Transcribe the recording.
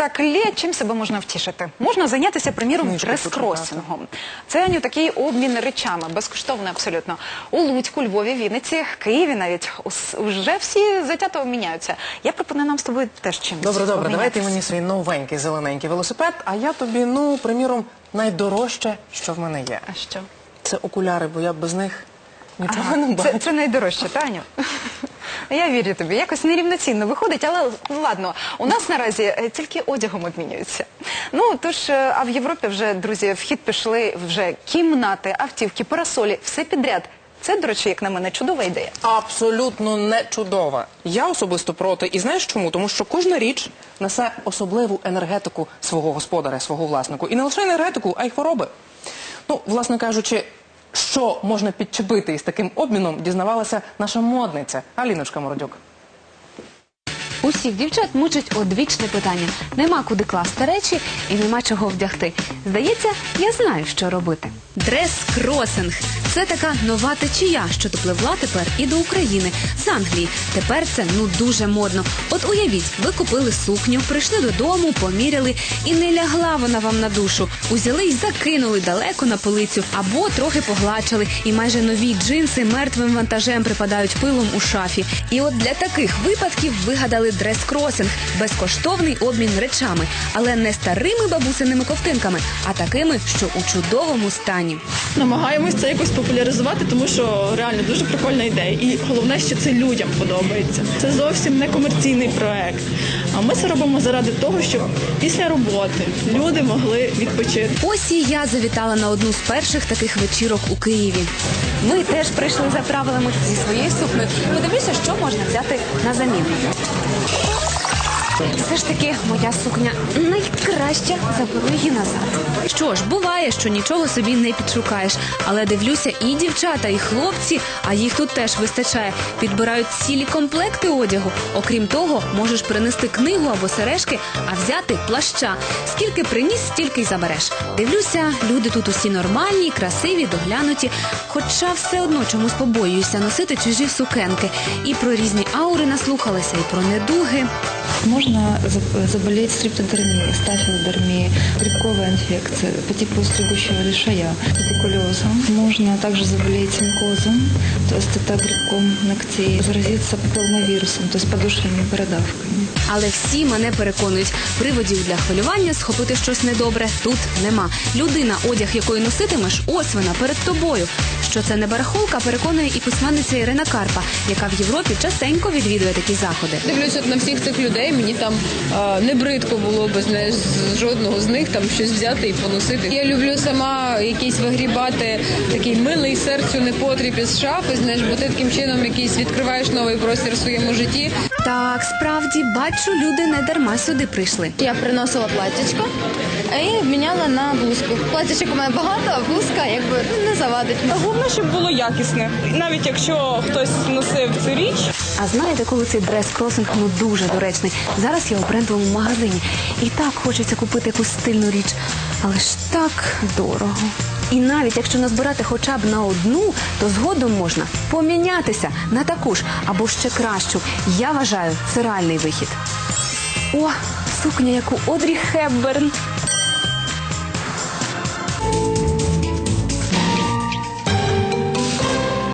так лє, чим себе можна втішити? Можна зайнятися, приміром, Книжку дрес-кросингом. Це Аню, такий обмін речами, безкоштовний абсолютно. У Луцьку, Львові, Вінниці, Києві навіть вже всі затято міняються. Я пропоную нам з тобою теж чимось. Добре, добре, давай обмінятися. ти мені свій новенький зелененький велосипед, а я тобі, ну, приміром, найдорожче, що в мене є. А що? Це окуляри, бо я без них нічого Ага, не це, бачу. це найдорожче, Таню. Я вірю тобі, якось нерівноцінно виходить, але ну, ладно, у нас наразі е, тільки одягом обмінюються. Ну тож, е, а в Європі вже, друзі, в хід пішли вже кімнати, автівки, парасолі, все підряд. Це, до речі, як на мене, чудова ідея. Абсолютно не чудова. Я особисто проти. І знаєш чому? Тому що кожна річ несе особливу енергетику свого господаря, свого власнику. І не лише енергетику, а й хвороби. Ну, власне кажучи, що можна підчепити із таким обміном, дізнавалася наша модниця Аліночка Мородюк. Усіх дівчат мучить одвічне питання. Нема куди класти речі і нема чого вдягти. Здається, я знаю, що робити. Дрес-кросинг – це така нова течія, що допливла тепер і до України з Англії. Тепер це ну дуже модно. От уявіть, ви купили сукню, прийшли додому, поміряли, і не лягла вона вам на душу. Узяли й закинули далеко на полицю, або трохи поглачили, і майже нові джинси мертвим вантажем припадають пилом у шафі. І от для таких випадків вигадали дрес-кросинг – безкоштовний обмін речами, але не старими бабусиними ковтинками, а такими, що у чудовому стані. Намагаємось це якось популяризувати, тому що реально дуже прикольна ідея. І головне, що це людям подобається. Це зовсім не комерційний проект. А ми це робимо заради того, щоб після роботи люди могли відпочити. Ось і я завітала на одну з перших таких вечірок у Києві. Ми теж прийшли за правилами зі своєю сукнею. Подивлюся, що можна взяти на заміну. Все ж таки, моя сукня найкраща, заберу її назад. Що ж, буває, що нічого собі не підшукаєш. Але дивлюся, і дівчата, і хлопці, а їх тут теж вистачає, підбирають цілі комплекти одягу. Окрім того, можеш принести книгу або сережки, а взяти плаща. Скільки приніс, стільки й забереш. Дивлюся, люди тут усі нормальні, красиві, доглянуті. Хоча все одно чомусь побоююся носити чужі сукенки. І про різні аури наслухалася, і про недуги. Можно заб- заболеть стриптодермией, стафилодермией, грибковой инфекцией по типу стригущего лишая, туберкулезом. Можно также заболеть микозом, то есть это грибком ногтей, заразиться папилломавирусом, то есть подушными бородавками. Але всі мене переконують, приводів для хвилювання схопити щось недобре тут нема. Людина, одяг якої носитимеш, ось вона перед тобою. Що це не барахолка, переконує і письменниця Ірина Карпа, яка в Європі частенько відвідує такі заходи. Дивлюся на всіх цих людей, мені там е, не бридко було б знаєш, з жодного з них там щось взяти і поносити. Я люблю сама якийсь вигрібати такий милий серцю непотріб із шафи, знаєш, бо ти таким чином якийсь відкриваєш новий простір в своєму житті. Так, справді бачу, люди не дарма сюди прийшли. Я приносила платтячко і обміняла на блузку. Платтячок у мене багато, а блузка якби ну, не завадить. Головне, щоб було якісне. Навіть якщо хтось носив цю річ, А знаєте, коли цей дрес-кросинг ну дуже доречний. Зараз я у брендовому магазині. І так хочеться купити якусь стильну річ, але ж так дорого. І навіть якщо назбирати хоча б на одну, то згодом можна помінятися на таку ж або ще кращу. Я вважаю, це реальний вихід. О, сукня, як у Одрі Хепберн.